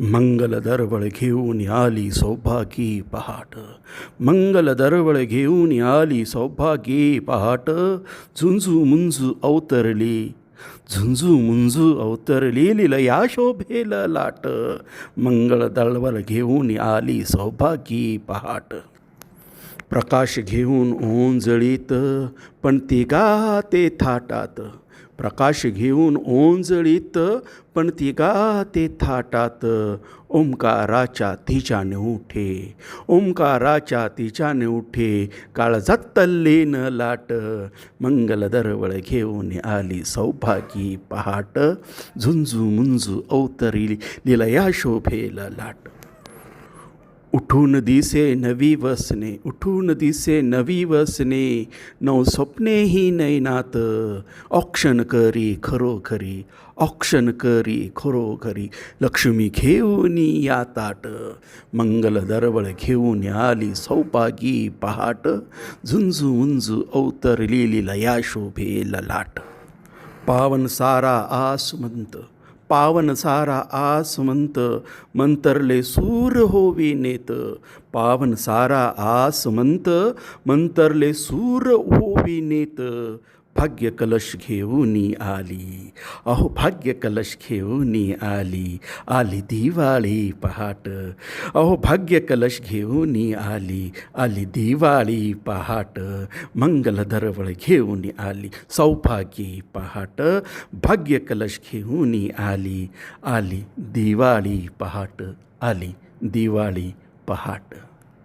मंगल दरवळ घेऊन आली सौभागी पहाट. मंगल दरवळ घेऊन आली सौभागी पहाट. झुंजू मुंजू अवतरली. झुंजू मुंजू अवतरली. लिलया शोभेल लाट. मंगल दरवळ घेऊन आली सौभागी पहाट. प्रकाश घेऊन ओंजळीत पण ती गाते थाटात. प्रकाश घेऊन ओंजळीत पण ती गाते थाटात. ओंकाराच्या तिच्या उठे ओंकाराच्या तिच्याने उठे काळजात न लाट. मंगल दरवळ घेऊन आली सौभागी पहाट झुंजू मुंजू अवतरी लिलया शोभेला लाट. उठून दिसे नवी वसने उठून दिसे नवी वसने नव स्वप्नेही नैनात औक्षण करी खरोखरी औक्षण करी खरोखरी लक्ष्मी घेऊन या ताट. मंगल दरवळ घेऊन आली सौपागी पहाट. झुंजू उंजू अवतरलेली लया शोभे ललाट पावन सारा आसमंत. पावन सारा आसमंत मंतरले सूर होवी नेत. पावन सारा आसमंत मंतरले सूर होवी नेत. भाग्य कलश घेऊन आली. अहो भाग्य कलश घेऊन आली. आली दिवाळी पहाट. अहो भाग्य कलश घेऊन आली. आली दिवाळी पहाट. मंगल दरवळ घेऊन आली. सौभागी पहाट. भाग्य कलश घेऊन आली. आली दिवाळी पहाट. आली दिवाळी पहाट.